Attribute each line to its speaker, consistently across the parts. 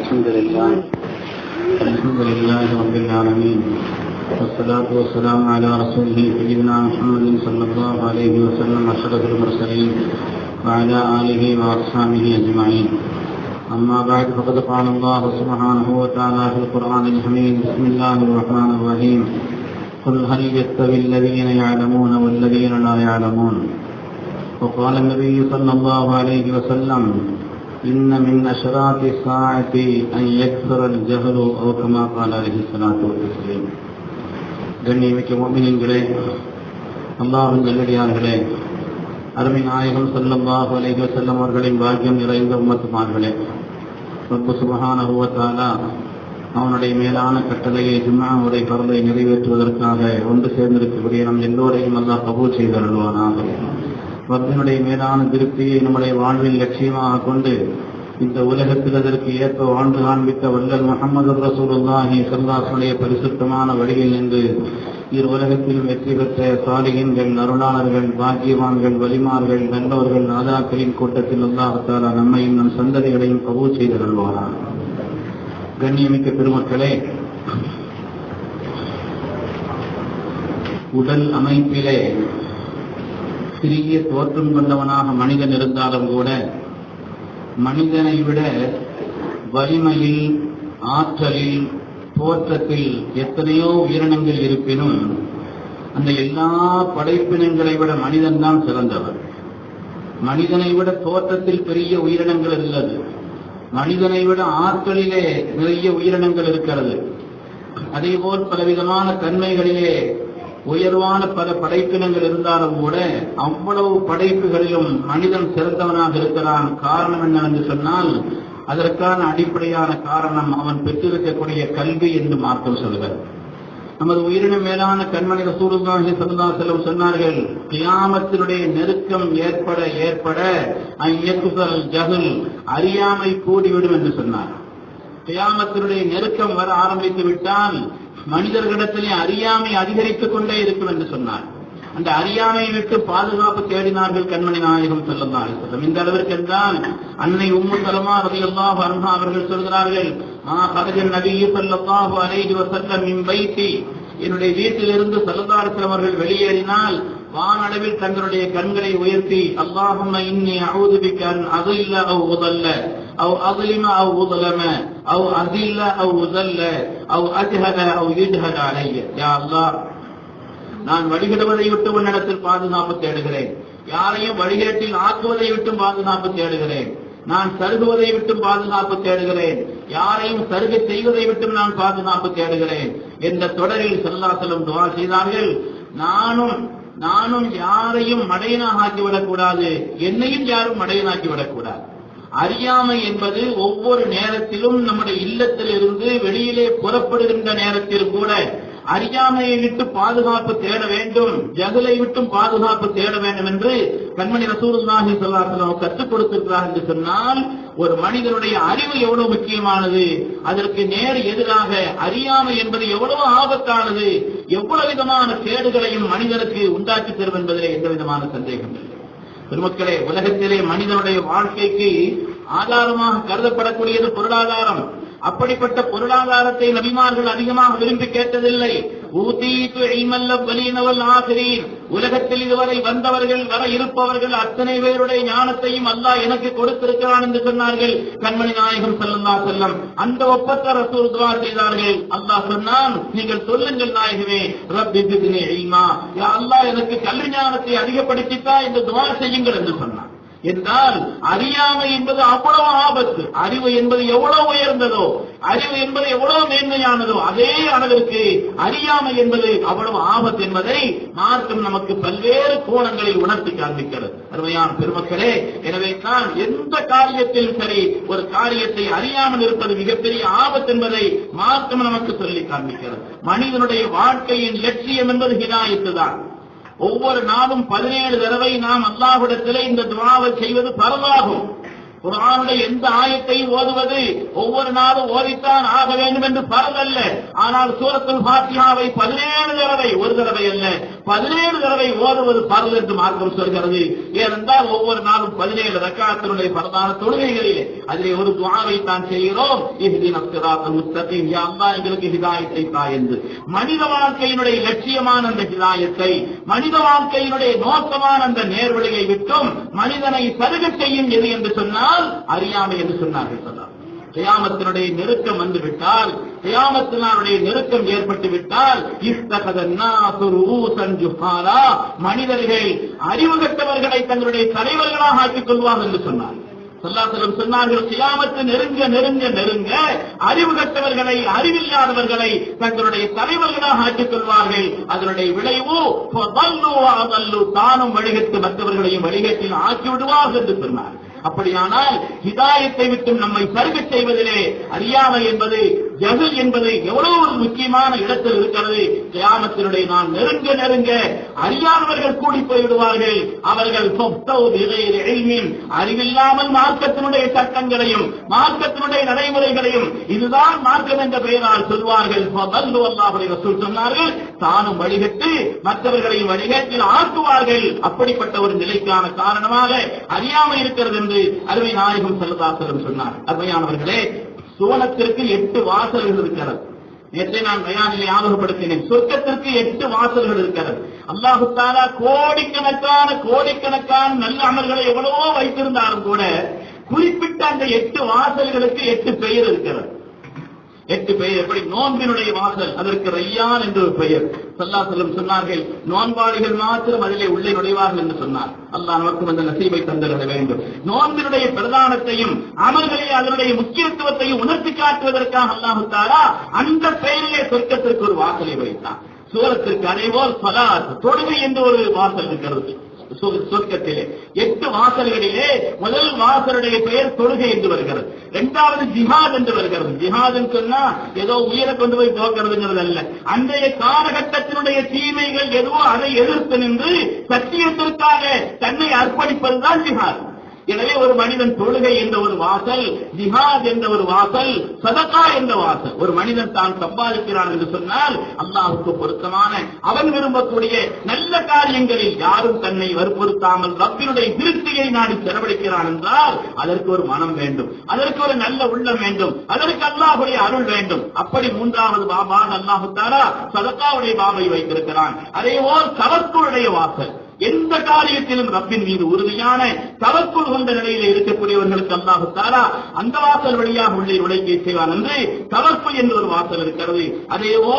Speaker 1: الحمد لله الحمد لله رب العالمين والصلاة والسلام على رسوله سيدنا محمد صلى الله عليه وسلم أشرف المرسلين وعلى آله وأصحابه أجمعين. أما بعد، فقد قال الله سبحانه وتعالى في القرآن الحميد بسم الله الرحمن الرحيم. قل هل يستوي الذين يعلمون والذين لا يعلمون؟ وقال النبي صلى الله عليه وسلم إن من أشراط الساعة أن يكثر الجهل أو كما قال عليه الصلاة والسلام கண்ணியமிக்க மோமினின்களே அல்லாஹின் நல்லடியார்களே அருமை நாயகம் செல்லல்லாஹு அலைஹி வஸல்லம் அவர்களின் பாக்கியம் நிறைந்த உம்மத்துமார்களே ரப்பு சுபஹானஹு வ தஆலா அவனுடைய மேலான கட்டளையை ஜும்ஆவுடைய பரலை நிறைவேற்றுவதற்காக ஒன்று சேர்ந்திருக்கக்கூடிய நம் எல்லோரையும் அல்லாஹ் கபூல் செய்தருள்வானாக ரப்பினுடைய மேலான திருப்தியை நம்முடைய வாழ்வில் லட்சியமாக கொண்டு இந்த உலகத்தில் அதற்கு ஏற்ப வாழ்ந்து காண்பித்த வல்லல் முகமது ரசூலுல்லாஹி சல்லாசுடைய பரிசுத்தமான வழியில் நின்று இரு உலகத்திலும் வெற்றி பெற்ற சாலிகன்கள் அருளாளர்கள் பாக்கியவான்கள் வலிமார்கள் நல்லவர்கள் நாதாக்களின் கூட்டத்தில் அல்லாஹாலா நம்மையும் நம் சந்ததிகளையும் கபூல் செய்தருள்வாரான் கண்ணியமிக்க பெருமக்களே உடல் அமைப்பிலே சிறிய தோற்றம் கொண்டவனாக மனிதன் இருந்தாலும் கூட மனிதனை விட வலிமையில் ஆற்றலில் தோற்றத்தில் எத்தனையோ உயிரினங்கள் இருப்பினும் அந்த எல்லா படைப்பினங்களை விட மனிதன் தான் சிறந்தவர். மனிதனை விட தோற்றத்தில் பெரிய உயிரினங்கள் இருந்தது மனிதனை விட ஆற்றலிலே நிறைய உயிரினங்கள் இருக்கிறது. அதேபோல் பலவிதமான தன்மைகளிலே உயர்வான பல படைப்பினங்கள் இருந்தாலும் கூட அவ்வளவு படைப்புகளிலும் மனிதன் சிறந்தவனாக இருக்கிறான். காரணம் என்னவென்று சொன்னால் அதற்கான அடிப்படையான காரணம் அவன் பெற்றிருக்கக்கூடிய கல்வி என்று மார்க்கம் சொல்கிறார் நமது உயிரின மேலான கண்மணி ரசூலுல்லாஹி ஸல்லல்லாஹு அலைஹி வஸல்லம் சொன்னார்கள் கியாமத்தினுடைய நெருக்கம் ஏற்பட ஏற்பட ஐயக்குசல் ஜஹல் அறியாமை கூடிவிடும் என்று சொன்னார். கியாமத்தினுடைய நெருக்கம் வர ஆரம்பித்து விட்டால் மனிதர்களிடத்திலே அறியாமை அதிகரித்துக் கொண்டே இருக்கும் என்று சொன்னார். அந்த அறியாமையை விட்டு பாதுகாப்பு தேடினார்கள் கண்மணி நாயகம் செல்லல்லா செல்லும் இந்த அளவிற்கு என்றால் அன்னை உம்மு தலமா ரவி அல்லாஹ் அருணா அவர்கள் சொல்கிறார்கள் மா கதகன் நபியு சல்லல்லாஹு அலைஹி வஸல்லம் மின் என்னுடைய வீட்டிலிருந்து சல்லல்லாஹு அவர்கள் வெளியேறினால் வானளவில் தங்களுடைய கண்களை உயர்த்தி அல்லாஹம் இன்னி அஊது அது இல்ல அதில்ல உதல்ல. أو أظلم أو أظلم أو أذل أو أذل أو أجهل أو يجهل علي يا الله நான் வழிகிடுவதை விட்டு உன்னிடத்தில் பாதுகாப்பு தேடுகிறேன் யாரையும் வழிகேட்டில் ஆக்குவதை விட்டும் பாதுகாப்பு தேடுகிறேன் நான் சருகுவதை விட்டும் பாதுகாப்பு தேடுகிறேன் யாரையும் சருகை செய்வதை விட்டும் நான் பாதுகாப்பு தேடுகிறேன் என்ற தொடரில் செல்லாசலம் துவா செய்தார்கள் நானும் நானும் யாரையும் மடையனாக ஆக்கிவிடக்கூடாது என்னையும் யாரும் மடையனாக்கி விடக்கூடாது அறியாமை என்பது ஒவ்வொரு நேரத்திலும் நம்முடைய இல்லத்தில் இருந்து வெளியிலே புறப்படுகின்ற நேரத்தில் கூட அறியாமையை விட்டு பாதுகாப்பு தேட வேண்டும் ஜகலை விட்டும் பாதுகாப்பு தேட வேண்டும் என்று கண்மணி ரசூலுல்லாஹி சொல்லாசலம் கற்றுக் கொடுத்திருக்கிறார் என்று சொன்னால் ஒரு மனிதனுடைய அறிவு எவ்வளவு முக்கியமானது அதற்கு நேர் எதிராக அறியாமை என்பது எவ்வளவு ஆபத்தானது எவ்வளவு விதமான கேடுகளையும் மனிதனுக்கு உண்டாக்கி தரும் என்பதிலே எந்த விதமான சந்தேகம் இல்லை. பெருமக்களே உலகத்திலே மனிதனுடைய வாழ்க்கைக்கு ஆதாரமாக கருதப்படக்கூடியது பொருளாதாரம். அப்படிப்பட்ட பொருளாதாரத்தை நபிமார்கள் அதிகமாக விரும்பி கேட்டதில்லை. உலகத்தில் இதுவரை வந்தவர்கள் வர இருப்பவர்கள் அத்தனை பேருடைய ஞானத்தையும் அல்லாஹ் எனக்கு கொடுத்திருக்கிறான் என்று சொன்னார்கள். கண்மணி நாயகம் செல்லல்லா செல்லம் அந்த ஒப்பத்த ரசூல் துவா செய்தார்கள். அல்லாஹ் சொன்னான் நீங்கள் சொல்லுங்கள் நாயகமே ரப்பி பித்னி அல்லாஹ் எனக்கு கல்வி ஞானத்தை அதிகப்படுத்தித்தா இந்த துவா செய்யுங்கள் என்று சொன்னான். என்றால் அறியாமை என்பது அவ்வளவு ஆபத்து. அறிவு என்பது எவ்வளவு உயர்ந்ததோ அறிவு என்பது எவ்வளவு மேன்மையானதோ அதே அளவிற்கு அறியாமை என்பது அவ்வளவு ஆபத்து என்பதை மார்க்கம் நமக்கு பல்வேறு கோணங்களில் உணர்த்தி காண்பிக்கிறது. அருமையான பெருமக்களே எனவே தான் எந்த காரியத்திலும் சரி ஒரு காரியத்தை அறியாமல் இருப்பது மிகப்பெரிய ஆபத்து என்பதை மார்க்கம் நமக்கு சொல்லி காண்பிக்கிறது. மனிதனுடைய வாழ்க்கையின் லட்சியம் என்பது ஹிதாயத்து தான் ஒவ்வொரு நாளும் பதினேழு தடவை நாம் அல்லாஹுடத்திலே இந்த துவாவை செய்வது பரவாகும். குரானுடைய எந்த ஆயத்தை ஓதுவது? ஒவ்வொரு நாளும் ஓதித்தான் ஆக வேண்டும் என்று பரவல்ல. ஆனால் சூரத்துல் பாத்தியாவை பதினேழு தடவை ஒரு தடவை அல்ல பதினேழு தடவை ஓதுவது பரவல் என்று மார்க்கம் சொல்கிறது. ஏனென்றால் ஒவ்வொரு நாளும் பதினேழு ரக்காத்தினுடைய பரதான தொழுகைகளிலே அதிலே ஒரு துவாவை தான் செய்கிறோம். இஹ்தின சிராத்தல் முஸ்தகீம். யா எங்களுக்கு ஹிதாயத்தை தா என்று. மனித வாழ்க்கையினுடைய லட்சியமான அந்த ஹிதாயத்தை மனித வாழ்க்கையினுடைய நோக்கமான அந்த நேர்வழியை விட்டும் மனிதனை சருக செய்யும் எது என்று சொன்னால் அறியாமை என்று சொன்னார்கள் சொன்னார் கயாமத்தினுடைய நெருக்கம் வந்துவிட்டால் கயாமத்தினாருடைய நெருக்கம் ஏற்பட்டு விட்டால் இஸ்தகதன்னா மனிதர்கள் அறிவு கட்டவர்களை தங்களுடைய தலைவர்களாக ஆக்கிக் கொள்வார்கள் என்று சொன்னார். சொல்லாசலம் சொன்னார்கள் கியாமத்து நெருங்க நெருங்க நெருங்க அறிவு கட்டவர்களை அறிவில்லாதவர்களை தங்களுடைய தலைவர்களாக ஆக்கிக் கொள்வார்கள். அதனுடைய விளைவு தானும் வழிகட்டு மற்றவர்களையும் வழிகட்டில் ஆக்கி விடுவார்கள் என்று சொன்னார் அப்படியானால் ஹிதாயத்தை விட்டு நம்மை சருகச் செய்வதிலே அறியாமை என்பது எது என்பது எவ்வளவு ஒரு முக்கியமான இடத்தில் இருக்கிறது? கியாமத்தினுடைய நான் நெருங்க நெருங்க அறியாதவர்கள் கூடி போய்விடுவார்கள். அவர்கள் அறிவில்லாமல் மார்க்கத்தினுடைய சட்டங்களையும் மார்க்கத்தினுடைய நடைமுறைகளையும் இதுதான் மார்க்கம் என்ற பெயரால் சொல்வார்கள். சொன்னார்கள் தானும் வழிகட்டு மற்றவர்களையும் வழிகட்டில் ஆக்குவார்கள் அப்படிப்பட்ட ஒரு நிலைக்கான காரணமாக அறியாமல் இருக்கிறது என்று அருமை நாயகம் செல்லதாசரம் சொன்னார். அருமையானவர்களே சுவனத்திற்கு எட்டு வாசல்கள் இருக்கிறது. நேற்றை நான் பயானில் ஞாபகப்படுத்தினேன். சொர்க்கத்திற்கு எட்டு வாசல்கள் இருக்கிறது. அல்லாஹு தாலா கோடிக்கணக்கான கோடிக்கணக்கான நல்ல அமல்களை எவ்வளவோ வைத்திருந்தாலும் கூட குறிப்பிட்ட அந்த எட்டு வாசல்களுக்கு எட்டு பெயர் இருக்கிறது. எட்டு பெயர் எப்படி நோன்பினுடைய வாசல் அதற்கு ரையான் என்று ஒரு பெயர். சல்லா செல்லும் சொன்னார்கள் நோன்பாளிகள் மாத்திரம் அதிலே உள்ளே நுழைவார்கள் என்று சொன்னார். அல்லா நமக்கு அந்த நசீபை தந்திருக்க வேண்டும். நோன்பினுடைய பிரதானத்தையும் அமல்களை அதனுடைய முக்கியத்துவத்தையும் உணர்த்தி காட்டுவதற்காக அல்லாஹு தாரா அந்த பெயரிலே சொர்க்கத்திற்கு ஒரு வாசலை வைத்தான். சூரத்திற்கு அனைவோர் சலாத் தொழுகை என்று ஒரு வாசல் இருக்கிறது. சுருக்கத்திலே. எட்டு வாசல்களிலே முதல் வாசலுடைய பெயர் தொழுகை என்று வருகிறது. இரண்டாவது ஜிஹாத் என்று வருகிறது. ஜிஹாத் சொன்னா ஏதோ உயிரை கொண்டு போய் போக்குறதுங்கிறது அல்ல அன்றைய காலகட்டத்தினுடைய தீமைகள் எதுவோ அதை எதிர்த்து நின்று சத்தியத்திற்காக தன்னை அர்ப்பணிப்பதுதான் ஜிஹாத். எனவே ஒரு மனிதன் தொழுகை என்ற ஒரு வாசல் ஜிஹாத் என்ற ஒரு வாசல் சதகா என்ற வாசல். ஒரு மனிதன் தான் சம்பாதிக்கிறான் என்று சொன்னால் அல்லாஹுக்கு பொருத்தமான அவன் விரும்பக்கூடிய நல்ல காரியங்களில் யாரும் தன்னை வற்புறுத்தாமல் ரப்பினுடைய திருப்தியை நாடி செலவழிக்கிறான் என்றால் அதற்கு ஒரு மனம் வேண்டும் அதற்கு ஒரு நல்ல உள்ளம் வேண்டும் அதற்கு அல்லாஹுடைய அருள் வேண்டும். அப்படி மூன்றாவது பாபா அல்லாஹு தாரா சதக்காவுடைய பாபை வைத்திருக்கிறான். அதே போல் தவக்குடைய வாசல். எந்த காரியத்திலும் ரப்பின் மீது உறுதியான தவக்குள் கொண்ட நிலையில இருக்கக்கூடியவர்களுக்கு அல்லாஹு தாரா அந்த வாசல் வழியாக உள்ளே உழைக்கை செய்வான் என்று தவக்குள் என்று ஒரு வாசல் இருக்கிறது. அதேவோ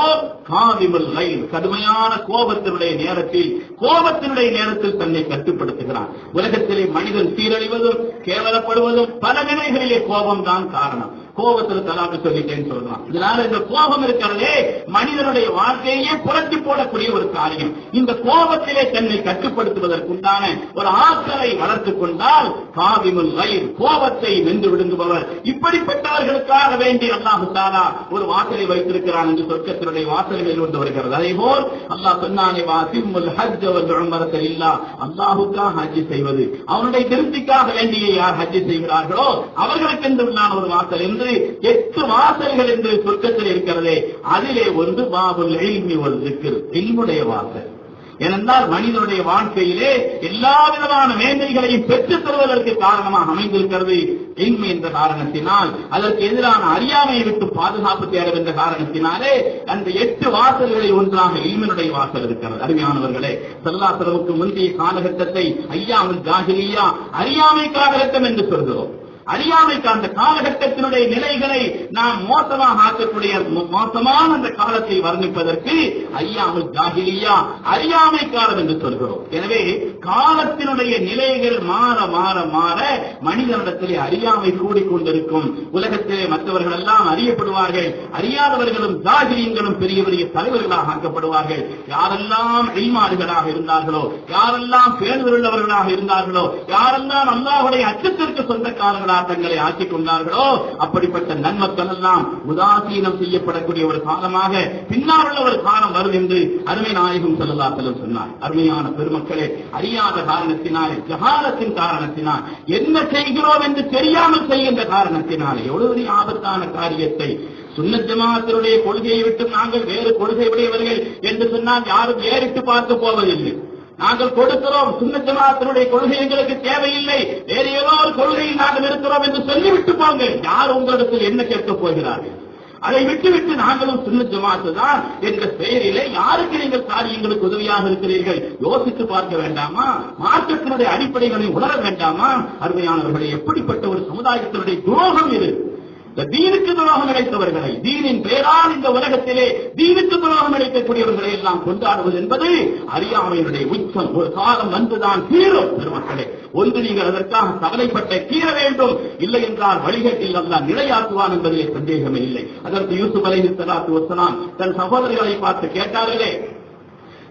Speaker 1: காதிமுல் லைல் கடுமையான கோபத்தினுடைய நேரத்தில் கோபத்தினுடைய நேரத்தில் தன்னை கட்டுப்படுத்துகிறான். உலகத்திலே மனிதன் சீரழிவதும் கேவலப்படுவதும் பல நிலைகளிலே கோபம் தான் காரணம். கோபத்துல தலாக்கு சொல்லிட்டேன்னு சொல்றான் இதனால இந்த கோபம் இருக்கிறதே மனிதனுடைய வாழ்க்கையே புரட்டி போடக்கூடிய ஒரு காரியம். இந்த கோபத்திலே தன்னை கட்டுப்படுத்துவதற்குண்டான ஒரு ஆற்றலை வளர்த்துக் கொண்டால் காவிமுல் வயிர் கோபத்தை வென்று விடுங்குபவர். இப்படிப்பட்டவர்களுக்காக வேண்டி அல்லாஹு தாலா ஒரு வாசலை வைத்திருக்கிறான் என்று சொர்க்கத்தினுடைய வாசல்களில் கொண்டு வருகிறது. அதே போல் அல்லாஹ் சொன்னானே வாசிமுல் ஹஜ் இல்லா அல்லாஹுக்காக ஹஜ் செய்வது. அவனுடைய திருப்திக்காக வேண்டிய யார் ஹஜ் செய்கிறார்களோ அவர்களுக்கு என்று ஒரு வாசல். என்று எட்டு வாசல்கள் என்று சொர்க்கத்தில் இருக்கிறதே அதிலே ஒன்று பாபுல் இல்மி ஒரு திக்ர் எல்முடைய வாசல். ஏனென்றால் மனிதனுடைய வாழ்க்கையிலே எல்லா விதமான மேன்மைகளையும் பெற்றுத் தருவதற்கு காரணமாக அமைந்திருக்கிறது இல்மு என்ற காரணத்தினால். அதற்கு எதிரான அறியாமையை விட்டு பாதுகாப்பு தேவை என்ற காரணத்தினாலே அந்த எட்டு வாசல்களை ஒன்றாக இல்மினுடைய வாசல் இருக்கிறது. அருமையானவர்களே செல்லாசலவுக்கு முந்தைய காலகட்டத்தை ஐயாமல் ஜாகிலியா அறியாமை காலகட்டம் என்று சொல்கிறோம். அறியாமைக்கு அந்த காலகட்டத்தினுடைய நிலைகளை நாம் மோசமாக ஆக்கக்கூடிய மோசமான அந்த காலத்தை வர்ணிப்பதற்கு ஐயாமல் ஜாகிலியா அறியாமை என்று சொல்கிறோம். எனவே காலத்தினுடைய நிலைகள் மாற மாற மாற மனிதனிடத்திலே அறியாமை கூடிக்கொண்டிருக்கும். உலகத்திலே மற்றவர்கள் எல்லாம் அறியப்படுவார்கள். அறியாதவர்களும் ஜாகிரியங்களும் பெரிய பெரிய தலைவர்களாக ஆக்கப்படுவார்கள். யாரெல்லாம் இல்மாறுகளாக இருந்தார்களோ யாரெல்லாம் பேருந்துள்ளவர்களாக இருந்தார்களோ யாரெல்லாம் அல்லாஹுடைய அச்சத்திற்கு சொந்தக்காரர்களாக தங்களை ஆக்கிக் கொண்டார்களோ அப்படிப்பட்ட நன்மக்கள் எல்லாம் உதாசீனம் செய்யப்படக்கூடிய ஒரு காலமாக பின்னால் உள்ள ஒரு காலம் வரும் என்று அருமை நாயகம் செல்லல்லா செல்லும் சொன்னார். அருமையான பெருமக்களே அறியாத காரணத்தினால் ஜகாலத்தின் காரணத்தினால் என்ன செய்கிறோம் என்று தெரியாமல் செய்கின்ற காரணத்தினால் எவ்வளவு ஆபத்தான காரியத்தை சுன்னத் ஜமாத்தினுடைய கொள்கையை விட்டு நாங்கள் வேறு கொள்கை உடையவர்கள் என்று சொன்னால் யாரும் ஏறிட்டு பார்க்க போவதில்லை. நாங்கள் கொடுக்கிறோம். சுண்ணத்தனாத்தினுடைய கொள்கை எங்களுக்கு தேவையில்லை. வேறு ஏதோ ஒரு கொள்கையில் நாங்கள் இருக்கிறோம் என்று சொல்லிவிட்டு போங்க யார் உங்களிடத்தில் என்ன கேட்கப் போகிறார்கள்? அதை விட்டுவிட்டு நாங்களும் சுன்ன ஜமாத்து தான் என்ற பெயரிலே யாருக்கு நீங்கள் காரியங்களுக்கு உதவியாக இருக்கிறீர்கள்? யோசித்து பார்க்க வேண்டாமா? மார்க்கத்தினுடைய அடிப்படைகளை உணர வேண்டாமா? அருமையானவர்களை எப்படிப்பட்ட ஒரு சமுதாயத்தினுடைய துரோகம் இது? இந்த தீனுக்கு துரோகம் இழைத்தவர்களை தீனின் பெயரால் இந்த உலகத்திலே தீனுக்கு துரோகம் இழைக்கக்கூடியவர்களை எல்லாம் கொண்டாடுவது என்பது அறியாமையினுடைய உச்சம். ஒரு காலம் வந்துதான் தீரும் பெருமக்களே. ஒன்று நீங்கள் அதற்காக கவலைப்பட்ட தீர வேண்டும். இல்லை என்றால் வழிகட்டில் அல்லாஹ் நிலையாக்குவான் என்பதிலே சந்தேகமே இல்லை. அதற்கு யூசுப் அலை ஸலாத்து வஸலாம் தன் சகோதரர்களை பார்த்து கேட்டார்களே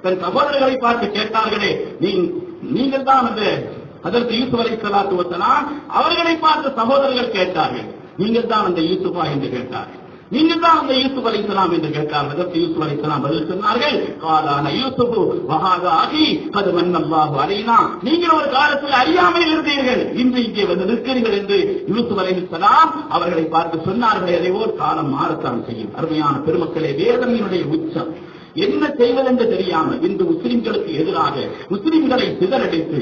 Speaker 1: தன் சகோதரர்களை பார்த்து கேட்டார்களே நீ நீங்கள் தான் அந்த அதற்கு யூசுப் அலை சலாத்து வசலாம் அவர்களை பார்த்து சகோதரர்கள் கேட்டார்கள். நீங்கள் தான் அந்த யூசுஃபா என்று கேட்டார்கள். நீங்கள் தான் அந்த யூசுப் அலைஹிஸ்ஸலாம் என்று கேட்டார். அதற்கு யூசுப் அலைஹிஸ்ஸலாம் பதில் சொன்னார்கள். காலான யூசுஃபு மகாதா அகி அது மன்னல்லாஹு அலைனா. நீங்கள் ஒரு காலத்தில் அறியாமல் இருந்தீர்கள். இன்று இங்கே வந்து நிற்கிறீர்கள் என்று யூசுப் அலைஹிஸ்ஸலாம் அவர்களை பார்த்து சொன்னார்கள். எதையோ ஓர் காலம் மாறத்தான் செய்யும். அருமையான பெருமக்களே வேதனையினுடைய உச்சம். என்ன செய்வதென்று தெரியாமல் இன்று முஸ்லிம்களுக்கு எதிராக முஸ்லிம்களை சிதறடித்து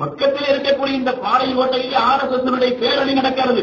Speaker 1: பக்கத்தில் இருக்கக்கூடிய இந்த பாறை ஓட்டையில் ஆர்எஸ்எஸ் பேரணி நடக்கிறது.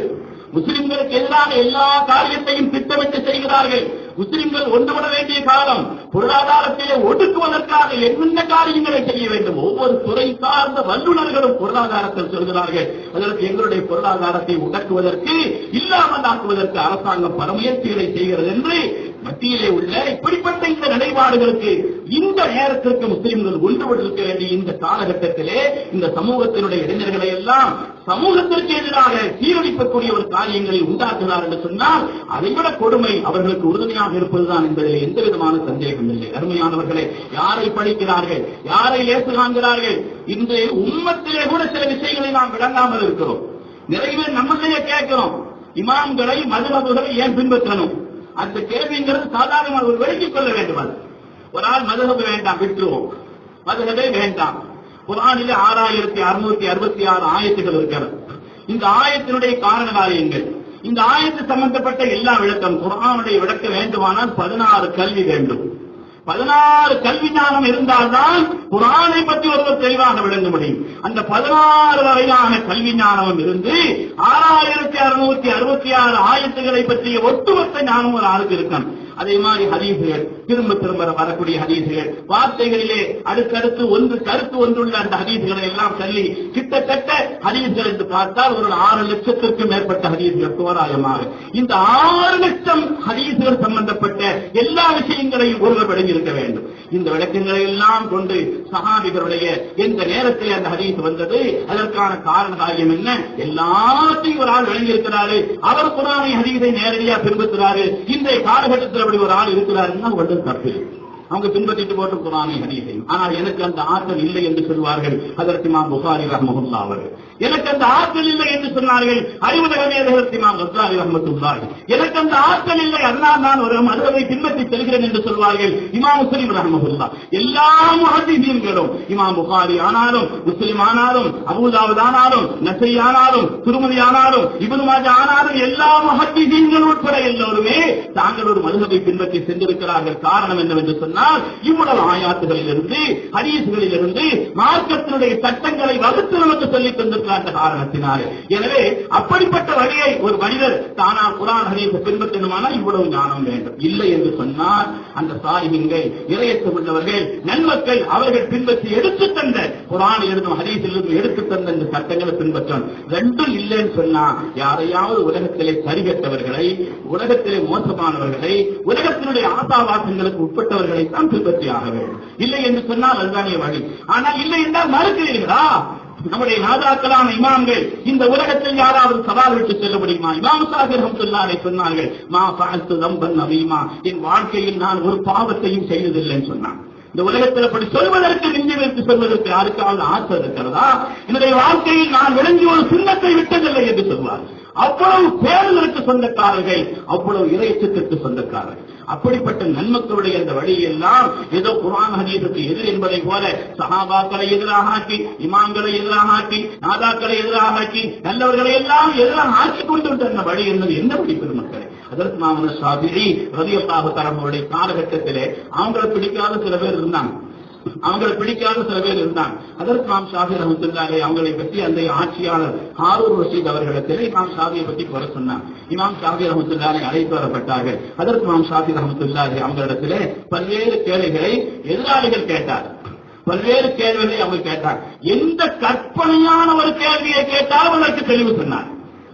Speaker 1: முஸ்லிம்களுக்கு எதிராக எல்லா காரியத்தையும் திட்டமிட்டு செய்கிறார்கள். முஸ்லிம்கள் ஒன்றுபட வேண்டிய காலம் பொருளாதாரத்திலே ஒடுக்குவதற்காக என்னென்ன காரியங்களை செய்ய வேண்டும்? ஒவ்வொரு துறை சார்ந்த வல்லுநர்களும் பொருளாதாரத்தில் சொல்கிறார்கள். அதற்கு எங்களுடைய பொருளாதாரத்தை உடக்குவதற்கு இல்லாமல் ஆக்குவதற்கு அரசாங்கம் பல முயற்சிகளை செய்கிறது என்று மத்தியிலே உள்ள இப்படிப்பட்ட இந்த நிலைப்பாடுகளுக்கு இந்த நேரத்திற்கு முஸ்லிம்கள் ஒன்றுபட்டிருக்க வேண்டிய இந்த காலகட்டத்திலே இந்த சமூகத்தினுடைய இளைஞர்களை எல்லாம் சமூகத்திற்கு எதிராக சீரழிக்கக்கூடிய ஒரு காரியங்களை உண்டாக்குகிறார் என்று சொன்னால் அதைவிட கொடுமை அவர்களுக்கு உறுதுணையாக இருப்பதுதான் என்பதில் எந்த விதமான சந்தேகம் இல்லை. அருமையானவர்களே யாரை படிக்கிறார்கள் யாரை ஏசு காண்கிறார்கள் இன்று உண்மத்திலே கூட சில விஷயங்களை நாம் விளங்காமல் இருக்கிறோம். நிறைய நம்மளையே கேட்கிறோம். இமாம்களை மதுமதுகளை ஏன் பின்பற்றணும்? அந்த கேள்விங்கிறது சாதாரணமாக ஒரு விளங்கிக் கொள்ள வேண்டும் அது. ஒரு ஆள் மதுகபு வேண்டாம் விட்டுருவோம். மதுகபே வேண்டாம். குரானிலே ஆறாயிரத்தி அறுநூத்தி அறுபத்தி ஆறு ஆயத்துகள் இருக்கிறது. இந்த ஆயத்தினுடைய காரண காரியங்கள் இந்த ஆயத்து சம்பந்தப்பட்ட எல்லா விளக்கம் குரானுடைய விளக்க வேண்டுமானால் பதினாறு கல்வி வேண்டும். பதினாறு கல்வி ஞானம் இருந்தால்தான் குரானை பற்றி ஒருவர் தெளிவாக விளங்க முடியும். அந்த பதினாறு வகையான கல்வி ஞானமும் இருந்து ஆறாயிரத்தி அறுநூத்தி அறுபத்தி ஆறு ஆயத்துகளை பற்றிய ஒட்டுமொத்த ஞானம் ஒரு ஆளுக்கு இருக்கணும். அதே மாதிரி ஹதீசுகள் திரும்ப திரும்ப வரக்கூடிய ஹதீசுகள் வார்த்தைகளிலே அடுத்தடுத்து ஒன்று கருத்து ஒன்றுள்ள அந்த ஹதீசுகளை எல்லாம் சொல்லி கிட்டத்தட்ட ஹதீசுகள் என்று பார்த்தால் ஒரு ஆறு லட்சத்திற்கும் மேற்பட்ட ஹதீசுகள் தோராயமாக. இந்த ஆறு லட்சம் ஹதீசுகள் சம்பந்தப்பட்ட எல்லா விஷயங்களையும் ஒருவர் விளங்கியிருக்க வேண்டும். இந்த விளக்கங்களை எல்லாம் கொண்டு சகாபிகளுடைய எந்த நேரத்தில் அந்த ஹதீஸ் வந்தது அதற்கான காரண காரியம் என்ன? எல்லாத்தையும் ஒரு ஆள் விளங்கியிருக்கிறாரு அவர் குரானை ஹதீஸை நேரடியா பின்பற்றுகிறாரு. இன்றைய காலகட்டத்தில் அப்படி ஒரு ஆள் இருக்கிறாருன்னா வந்து தப்பு. அவங்க பின்பற்றிட்டு போட்டு குரானை ஹதீஸையும். ஆனால் எனக்கு அந்த ஆற்றல் இல்லை என்று சொல்வார்கள் அதற்கு நான் புகாரி ரஹமஹுல்லா அவர்கள். எனக்கு அந்த ஆற்றல் இல்லை என்று சொன்னார்கள். அறிவுலக வேதகத்தை இமாம் கஸ்ராரி ரஹமத்துல்லாஹி. எனக்கு அந்த ஆற்றல் இல்லை. அதனால் நான் ஒரு மதுரை பின்பற்றி செல்கிறேன் என்று சொல்வார்கள் இமாம் முஸ்லிம் ரஹமஹுல்லா. எல்லா முஹத்திசீன்களும் இமாம் புகாரி ஆனாலும் முஸ்லிம் ஆனாலும் அபூதாவுத் ஆனாலும் நசை ஆனாலும் திருமதி ஆனாலும் இப்னு மாஜா ஆனாலும் எல்லா முஹத்திசீன்கள் உட்பட எல்லோருமே தாங்கள் ஒரு மதுகபை பின்பற்றி சென்றிருக்கிறார்கள். காரணம் என்னவென்று சொன்னால் இவ்வளவு ஆயாத்துகளிலிருந்து ஹரீசுகளிலிருந்து மார்க்கத்தினுடைய சட்டங்களை வகுத்து சொல்லித் தந்திருக்கிறார் அந்த காரணத்தினாலே எனவே அப்படிப்பட்ட வழியை ஒரு மனிதர் தானா குரான் ஹதீஸை பின்பற்றணுமானால் இவ்வளவு ஞானம் வேண்டும். இல்லை என்று சொன்னால் அந்த சாலிகங்கள் இறையற்ற உள்ளவர்கள் நன்மக்கள் அவர்கள் பின்பற்றி எடுத்து தந்த குரான் எழுதும் ஹதீஸில் இருந்து எடுத்து தந்த இந்த சட்டங்களை பின்பற்றும் ரெண்டும் இல்லைன்னு சொன்னா யாரையாவது உலகத்திலே சரிகட்டவர்களை உலகத்திலே மோசமானவர்களை உலகத்தினுடைய ஆசாவாசங்களுக்கு உட்பட்டவர்களை தான் பின்பற்றி ஆக வேண்டும். இல்லை என்று சொன்னால் அதுதானே வழி ஆனால் இல்லை என்றால் மறுக்கிறீர்களா? நம்முடைய நாதாக்களான இமாம்கள் இந்த உலகத்தில் யாராவது சவால் விட்டு செல்ல முடியுமா? இமாம் சாஹிர் ரஹ்மத்துல்லாஹி சொன்னார்கள் மா ஃபஅல்து தம்பன் நவீமா என் வாழ்க்கையில் நான் ஒரு பாவத்தையும் செய்ததில்லைன்னு சொன்னான் இந்த உலகத்தில் அப்படி சொல்வதற்கு நெஞ்சு வைத்து சொல்வதற்கு யாருக்காவது ஆசை இருக்கிறதா? என்னுடைய வாழ்க்கையில் நான் விளங்கி ஒரு சின்னத்தை விட்டதில்லை என்று சொல்வார். அவ்வளவு பேரலுக்கு சொந்தக்காரர்கள் அவ்வளவு இறைச்சத்திற்கு சொந்தக்காரர்கள். அப்படிப்பட்ட நன்மக்களுடைய அந்த வழியெல்லாம் ஏதோ குரான் ஹதீசுக்கு எதிர் என்பதை போல சஹாபாக்களை எதிராக ஆக்கி இமாம்களை எதிராக ஆக்கி நாதாக்களை எதிராக ஆக்கி நல்லவர்களை எல்லாம் எதிராக ஆக்கி கொண்டு வந்த அந்த வழி என்பது எந்த வழி பெருமக்களை அதற்கு மாமன சாபிரி ரதியல்லாஹு காலகட்டத்திலே அவங்களை பிடிக்காத சில பேர் இருந்தாங்க. அவங்களை பிடிக்காத சில பேர் இருந்தாங்க. அதற்கு நாம் ஷாஃபி ரஹமத்துல்லாலே அவங்களை பற்றி அந்த ஆட்சியாளர் ஹாரூர் ரஷீத் அவர்களிடத்தில் இமாம் ஷாஃபியை பற்றி குறை சொன்னாங்க. இமாம் ஷாஃபி ரஹமத்துல்லாலே அழைத்து வரப்பட்டார்கள் அதற்கு இமாம் ஷாஃபி ரஹமத்துல்லாலே அவங்களிடத்திலே பல்வேறு கேள்விகளை எதிராளிகள் கேட்டார். பல்வேறு கேள்விகளை அவங்க கேட்டார் எந்த கற்பனையான ஒரு கேள்வியை கேட்டாலும் அதற்கு தெளிவு சொன்னார்.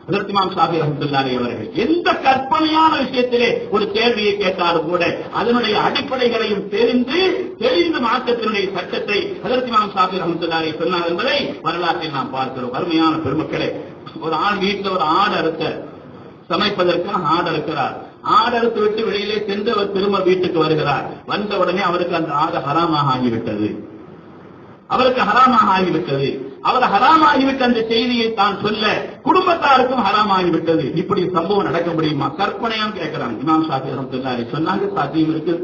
Speaker 1: அதற்கு இமாம் ஷாஃபி அவர்கள் எந்த கற்பனையான விஷயத்திலே ஒரு கேள்வியை கேட்டாலும் கூட அதனுடைய அடிப்படைகளையும் தெரிந்து தெரிந்து மாற்றத்தினுடைய சட்டத்தை இமாம் ஷாஃபி சொன்னார் என்பதை வரலாற்றில் நாம் பார்க்கிறோம். அருமையான பெருமக்களே ஒரு ஆண் வீட்டில் ஒரு ஆடு அறுத்த சமைப்பதற்காக ஆடு அறுக்கிறார். ஆடு அறுத்து விட்டு வெளியிலே சென்று அவர் திரும்ப வீட்டுக்கு வருகிறார். வந்த உடனே அவருக்கு அந்த ஆடு ஹராமாக ஆகிவிட்டது. அவருக்கு ஹராமாக ஆகிவிட்டது. அவர் ஹராமாகிவிட்ட அந்த செய்தியை தான் சொல்ல குடும்பத்தாருக்கும் ஹராமாகிவிட்டது. இப்படி சம்பவம் நடக்க முடியுமா? கற்பனையாம் கேட்கிறாங்க. இமாம் ஷாஃபி அஹமத்துல்லாரி சொன்னாங்க சாத்தியம் இருக்கு.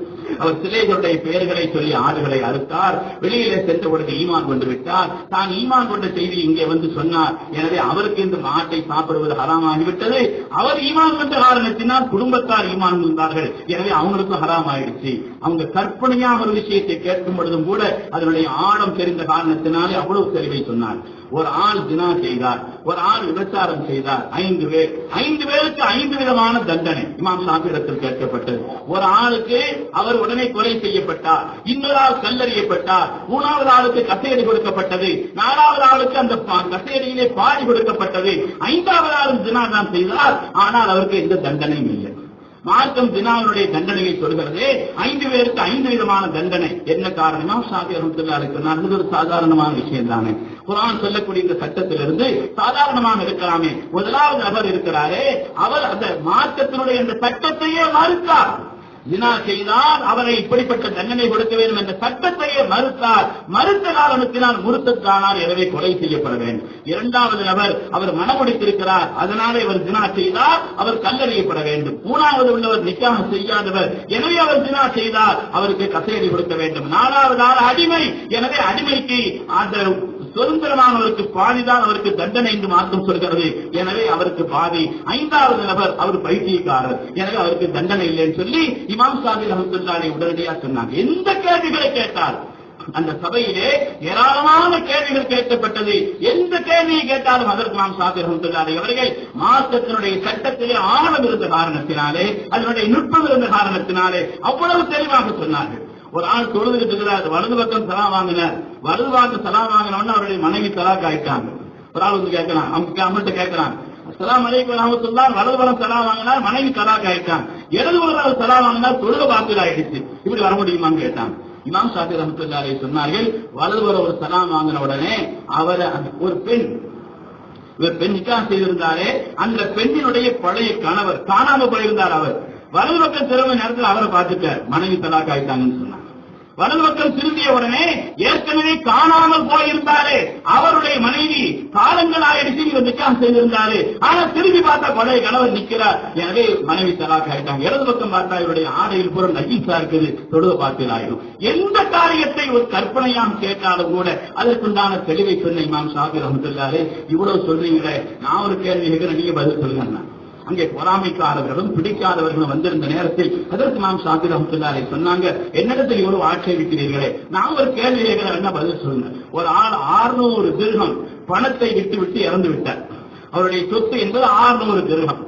Speaker 1: அவர் சிலைகளுடைய பெயர்களை சொல்லி ஆடுகளை அறுத்தார். வெளியிலே சென்ற உடனே ஈமான் கொண்டு விட்டார். தான் ஈமான் கொண்ட செய்தி இங்கே வந்து சொன்னார். எனவே அவருக்கு இந்த மாட்டை சாப்பிடுவது ஹராமாகிவிட்டது. அவர் ஈமான் கொண்ட காரணத்தினால் குடும்பத்தார் ஈமான் கொண்டார்கள். எனவே அவங்களுக்கும் ஹராம் ஆயிடுச்சு அவங்க கற்பனையா ஒரு விஷயத்தை கேட்கும் பொழுதும் கூட அதனுடைய ஆழம் தெரிந்த காரணத்தினாலே அவ்வளவு தெளிவை சொன்னார். ஒரு ஆள் தினா செய்தார் ஒரு ஆள் விபச்சாரம் செய்தார். ஐந்து பேர் ஐந்து பேருக்கு ஐந்து விதமான தண்டனை. இமாம் சாப்பிடத்தில் கேட்கப்பட்டது. ஒரு ஆளுக்கு அவர் உடனே கொலை செய்யப்பட்டார் இன்னொரு ஆள் கல்லறியப்பட்டார் மூணாவது ஆளுக்கு கசையடி கொடுக்கப்பட்டது நாலாவது ஆளுக்கு அந்த பா- கசையடியிலே பாடி கொடுக்கப்பட்டது ஐந்தாவது ஆளும் தினா தான் செய்தார். ஆனால் அவருக்கு எந்த தண்டனையும் இல்லை. மார்க்கம் தினாவினுடைய தண்டனையை சொல்கிறது ஐந்து பேருக்கு ஐந்து விதமான தண்டனை. என்ன காரணமா? சாதி அருமத்துல்லா இருக்கிறார் ஒரு சாதாரணமான விஷயம் தானே? குரான் சொல்லக்கூடிய இந்த சட்டத்திலிருந்து சாதாரணமாக இருக்கலாமே. முதலாவது நபர் இருக்கிறாரே அவர் அந்த மார்க்கத்தினுடைய இந்த சட்டத்தையே மறுத்தார். தினா செய்தால் அவரை இப்படிப்பட்ட தண்டனை கொடுக்க வேண்டும் என்ற சட்டத்தையே மறுத்தார் மறுத்த காரணத்தினால் முறுத்தத்தானார் எனவே கொலை செய்யப்பட வேண்டும். இரண்டாவது நபர் அவர் மனமுடித்திருக்கிறார் அதனாலே அவர் தினா செய்தால் அவர் கல்லறியப்பட வேண்டும். மூணாவது உள்ளவர் நிக்காக செய்யாதவர் எனவே அவர் தினா செய்தால் அவருக்கு கசையடி கொடுக்க வேண்டும். நாலாவது அடிமை எனவே அடிமைக்கு அந்த சுதந்திரமானவருக்கு பாதிதான் அவருக்கு தண்டனை என்று மாற்றம் சொல்கிறது. எனவே அவருக்கு பாதி. ஐந்தாவது நபர் அவர் பைத்தியக்காரர். எனவே அவருக்கு தண்டனை இல்லைன்னு சொல்லி இமாம் சாமி ரஹமத்துல்லானை உடனடியாக சொன்னாங்க. எந்த கேள்விகளை கேட்டார்? அந்த சபையிலே ஏராளமான கேள்விகள் கேட்கப்பட்டது. எந்த கேள்வியை கேட்டாலும் அதற்கு நாம் சாதி அவர்கள் மார்க்கத்தினுடைய சட்டத்திலே ஆழம் இருந்த காரணத்தினாலே அதனுடைய நுட்பம் இருந்த காரணத்தினாலே அவ்வளவு தெளிவாக சொன்னார்கள். ஒரு ஆள் தொழுதுகிட்டு இருக்கிறார் வலது பக்கம் சலா வாங்கினார் வலது பக்கம் சலா வாங்கினோன்னு அவருடைய மனைவி தலா ஆயிட்டாங்க. ஒரு ஆள் வந்து கேட்கலாம் அவங்க அவங்கள்ட்ட கேட்கலாம் அஸ்ஸலாமு அலைக்கும் ரஹமத்துல்லாஹ் வலது பலம் சலா வாங்கினார் மனைவி தலாக் ஆயிட்டாங்க இடது பக்கம் சலா வாங்கினார் தொழுக பாத்தில் ஆயிடுச்சு. இப்படி வர முடியுமான்னு கேட்டாங்க இமாம் ஷாஃபி ரஹமத்துல்லாஹி சொன்னார்கள் வலது வர ஒரு சலாம் வாங்கின உடனே அவர் ஒரு பெண் இவர் பெண் நிக்கா செய்திருந்தாரே அந்த பெண்ணினுடைய பழைய கணவர் காணாம போயிருந்தார் அவர். வலது பக்கம் திரும்ப நேரத்தில் அவரை பார்த்துட்டார். மனைவி தலாக் ஆயிட்டாங்கன்னு சொன்னார் வலது பக்கம் திரும்பிய உடனே ஏற்கனவே காணாமல் போயிருந்தாரு அவருடைய மனைவி காலங்கள் ஆயிடுச்சு இவர் நிக்கா செய்திருந்தாரு ஆனா திரும்பி பார்த்தா கொலை கணவர் நிக்கிறார். எனவே மனைவி தலாக் ஆயிட்டாங்க. இடது பக்கம் பார்த்தா இவருடைய ஆடையில் பூரா நஜீஸா இருக்குது. தொழுக பார்த்தில் ஆயிடும் எந்த காரியத்தை ஒரு கற்பனையாம் கேட்டாலும் கூட அதற்குண்டான தெளிவை சொன்ன இமாம் ஷாபி ரஹமத்துல்லாரு இவ்வளவு சொல்றீங்களே. நான் ஒரு கேள்வி கேட்கிறேன் நீங்க பதில் சொல்லுங்க அங்கே பொறாமைக்காரர்களும் பிடிக்காதவர்களும் வந்திருந்த நேரத்தில் அதற்கு நாம் சாத்தி ரஹமத்துல்லாரை சொன்னாங்க என்னிடத்தில் இவ்வளவு ஆட்சேபிக்கிறீர்களே நான் ஒரு கேள்வி கேட்கிறேன் என்ன பதில் சொல்லுங்க. ஒரு ஆள் ஆறுநூறு திருகம் பணத்தை விட்டு விட்டு இறந்து விட்டார். அவருடைய சொத்து என்பது ஆறுநூறு திருகம்.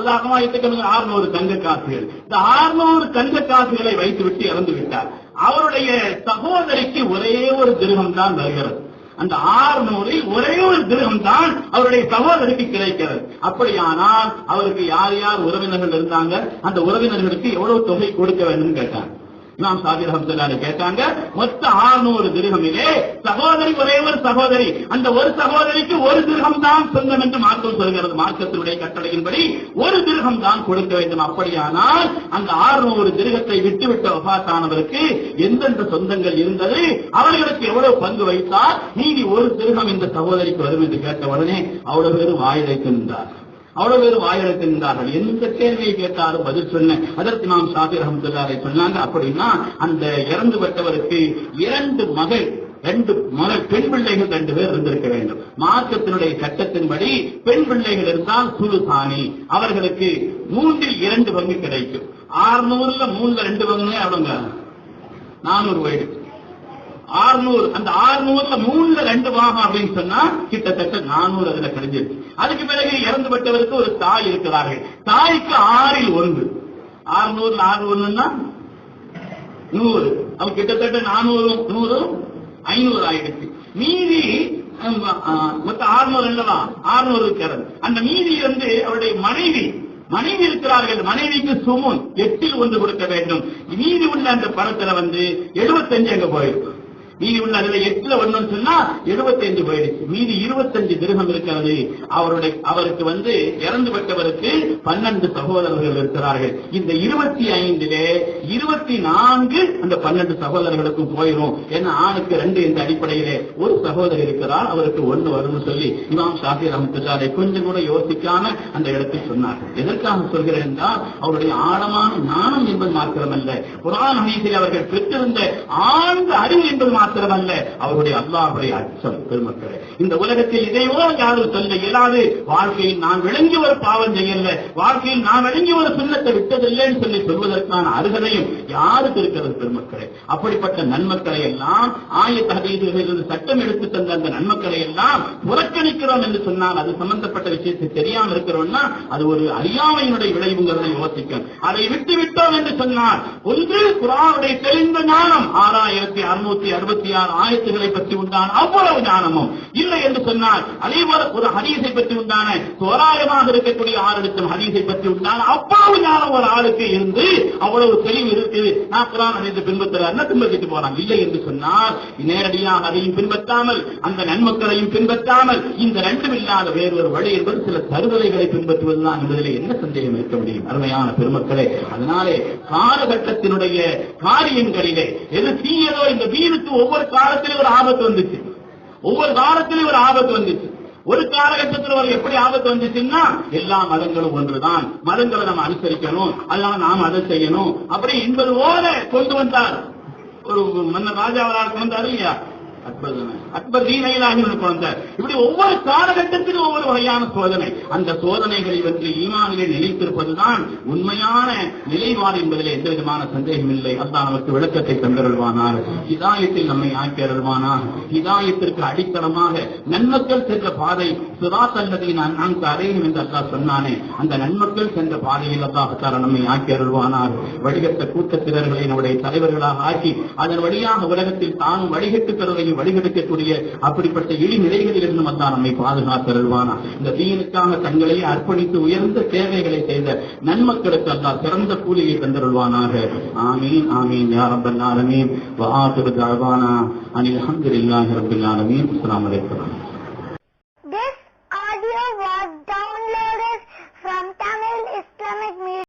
Speaker 1: உதாரணமா எடுத்துக்கணும் ஆறுநூறு தங்க காசுகள். இந்த ஆறுநூறு தங்க காசுகளை வைத்து விட்டு இறந்து விட்டார். அவருடைய சகோதரிக்கு ஒரே ஒரு திருகம் தான் வருகிறது. அந்த ஆறுநூறில் ஒரே ஒரு கிரகம் தான் அவருடைய சகோதரிக்கு கிடைக்கிறது. அப்படியானால் அவருக்கு யார் யார் உறவினர்கள் இருந்தாங்க? அந்த உறவினர்களுக்கு எவ்வளவு தொகை கொடுக்க வேண்டும் கேட்டாங்க இஸ்லாம் சாதி ரஹமத்துல்லாஹி கேட்டாங்க மொத்த 600 திருகமிலே சகோதரி ஒரே ஒரு சகோதரி. அந்த ஒரு சகோதரிக்கு ஒரு திருகம் தான் சொந்தம் என்று மார்க்கம் சொல்கிறது. மார்க்கத்தினுடைய கட்டளையின்படி ஒரு திருகம் தான் கொடுக்க வேண்டும். அப்படியானால் அந்த 600 திருகத்தை விட்டுவிட்ட வபாத்தானவருக்கு எந்தெந்த சொந்தங்கள் இருந்தது அவர்களுக்கு எவ்வளவு பங்கு வைத்தால் நீதி ஒரு திருகம் இந்த சகோதரிக்கு வரும் என்று கேட்ட உடனே அவ்வளவு பேரும் வாயிலை தின்றார் அவ்வளவு பேர் வாயிலுக்கு நின்றார்கள். எந்த கேள்வியை கேட்டாலும் பதில் சொன்ன அதற்கு நாம் ஷாஃபி ரஹமத்துல்லாரை சொன்னாங்க. அப்படின்னா அந்த இறந்து பெற்றவருக்கு இரண்டு மகள் ரெண்டு மகள் பெண் பிள்ளைகள் ரெண்டு பேர் இருந்திருக்க வேண்டும். மார்க்கத்தினுடைய சட்டத்தின்படி பெண் பிள்ளைகள் இருந்தால் சுலுசானி அவர்களுக்கு மூன்றில் இரண்டு பங்கு கிடைக்கும். ஆறுநூறுல மூணுல ரெண்டு பங்குமே அவங்க நானூறு வயது ஆறுநூறு அந்த ஆறுநூறுல மூணுல ரெண்டு பாகம் அப்படின்னு சொன்னா கிட்டத்தட்ட நானூறு அதுல கிடைஞ்சிருக்கு அதுக்கு பிறகு இறந்து விட்டவருக்கு ஒரு தாய் இருக்கிறார்கள். தாய்க்கு ஆறில் ஒன்று. ஆறுநூறு ஆறு ஒண்ணுன்னா நூறு. அவ கிட்டத்தட்ட நானூறு நூறு ஐநூறு ஆயிடுச்சு. மீதி மொத்தம் ஆறுநூறு அல்லவா ஆறுநூறு இருக்கிறது. அந்த மீதி வந்து அவருடைய மனைவி. மனைவி இருக்கிறார்கள். மனைவிக்கு சுமுன். எட்டில் ஒன்று கொடுக்க வேண்டும். மீதி உள்ள அந்த பணத்துல வந்து எழுபத்தஞ்சு அங்க போயிடும் மீதி உள்ள அதுல எட்டுல ஒண்ணுன்னு சொன்னா எழுபத்தஞ்சு போயிடுச்சு. மீதி இருபத்தஞ்சு கிரகம் இருக்கிறது. அவருடைய அவருக்கு வந்து இறந்து விட்டவருக்கு பன்னெண்டு சகோதரர்கள் இருக்கிறார்கள். இந்த இருபத்தி ஐந்திலே இருபத்தி நான்கு அந்த பன்னெண்டு சகோதரர்களுக்கும் போயிடும் ஏன்னா ஆணுக்கு ரெண்டு இந்த அடிப்படையிலே ஒரு சகோதரர் இருக்கிறார். அவருக்கு ஒண்ணு வரும்னு சொல்லி இமாம் ஷாஃபி ரஹமத்துல்லாரை கொஞ்சம் கூட யோசிக்காம அந்த இடத்தில் சொன்னார்கள். எதற்காக சொல்கிறேன் என்றால் அவருடைய ஆழமான ஞானம் என்பது மாத்திரமல்ல. குரான் ஹதீஸில் அவர்கள் பெற்றிருந்த ஆழ்ந்த அறிவு என்பது மாத்திரமல்ல அவருடைய அல்லாஹுடைய அச்சம் பெருமக்களே. இந்த உலகத்தில் இதையோ யாரும் சொல்ல இயலாது. வாழ்க்கையில் நான் விளங்கி ஒரு பாவம் செய்யல. வாழ்க்கையில் நான் விளங்கி ஒரு சுண்ணத்தை விட்டதில்லைன்னு சொல்லி சொல்வதற்கான அருகதையும் யாருக்கு இருக்கிறது பெருமக்களே? அப்படிப்பட்ட நன்மக்களை எல்லாம் ஆயத்த ஹதீதுகளிலிருந்து சட்டம் எடுத்து தந்த அந்த நன்மக்களை எல்லாம் புறக்கணிக்கிறோம் என்று சொன்னால் அது சம்பந்தப்பட்ட விஷயத்தை தெரியாமல் இருக்கிறோம்னா அது ஒரு அறியாமையினுடைய விளைவுங்கிறதை யோசிக்கும். அதை விட்டு விட்டோம் என்று சொன்னால் ஒன்று குரானுடைய தெளிந்த ஞானம் ஆறாயிரத்தி அறுநூத்தி இருபத்தி ஆறு ஆயத்துகளை பற்றி உண்டான அவ்வளவு ஞானமும் இல்லை என்று சொன்னால் அதே போல ஒரு ஹதீஸை பற்றி உண்டான தோராயமாக இருக்கக்கூடிய ஆறு லட்சம் ஹதீஸை பற்றி உண்டான அவ்வளவு ஞானம் ஒரு ஆளுக்கு இருந்து அவ்வளவு தெளிவு இருக்கு. நான் குரான் ஹதீஸை பின்பற்றுறாருன்னா பின்பற்றிட்டு போறான் இல்லை என்று சொன்னால் நேரடியாக அதையும் பின்பற்றாமல் அந்த நன்மக்களையும் பின்பற்றாமல் இந்த ரெண்டும் இல்லாத வேறு ஒரு வழி என்பது சில தருதலைகளை பின்பற்றுவதுதான் என்பதில் என்ன சந்தேகம் இருக்க முடியும்? அருமையான பெருமக்களே அதனாலே காலகட்டத்தினுடைய காரியங்களிலே எது தீயதோ இந்த வீணுக்கு ஒவ்வொரு காலத்திலும் ஒரு ஆபத்து வந்துச்சு. ஒவ்வொரு காலத்திலும் ஒரு ஆபத்து வந்துச்சு. ஒரு காலகட்டத்தில் ஒரு எப்படி ஆபத்து வந்துச்சுன்னா எல்லா மதங்களும் ஒன்றுதான். மதங்களை நம்ம அனுசரிக்கணும். அதனால நாம் அதை செய்யணும். அப்படி என்பது போல கொண்டு வந்தார். ஒரு மன்னர் ராஜாவரால் கொண்டு இல்லையா? அக்பர் தானே. அக்பர் தீனையிலாக குழந்தார் இப்படி ஒவ்வொரு காலகட்டத்திலும் ஒவ்வொரு வகையான சோதனை. அந்த சோதனைகளை வந்து ஈமானிலே நிலைத்திருப்பதுதான் உண்மையான நிலைப்பாடு என்பதில் எந்த விதமான சந்தேகம் இல்லை. அதான் நமக்கு விளக்கத்தை தந்தருள்வானார் இதாயத்தில் நம்மை ஆக்கி அருள்வானார் இதாயத்திற்கு அடித்தளமாக நன்மக்கள் சென்ற பாதை சுராத் அல்லது நான் நான் அறையும் என்று அல்லா சொன்னானே. அந்த நன்மக்கள் சென்ற பாதையில் அல்லாஹால நம்மை ஆக்கி அருள்வானார் வடிகட்ட கூட்டத்தினர்களை நம்முடைய தலைவர்களாக ஆக்கி அதன் வழியாக உலகத்தில் தானும் வழிகட்டு பெறுவதையும் கிடைக்கக்கூடிய அப்படிப்பட்ட இழிநிலைகளிலிருந்து மத்தான் நம்மை பாதுகாத்து இந்த தீனுக்காக தங்களை அர்ப்பணித்து உயர்ந்த சேவைகளை செய்த நன்மக்களுக்கு அல்லா சிறந்த கூலியை தந்தருள்வானாக. ஆமீன் ஆமீன் யாரப்பன் ஆலமீன். வஹாசுரு தாழ்வானா அனில் அஹமது இல்லாஹி ரபில் அஸ்லாம் வலைக்கம் This audio was downloaded from Tamil Islamic Media.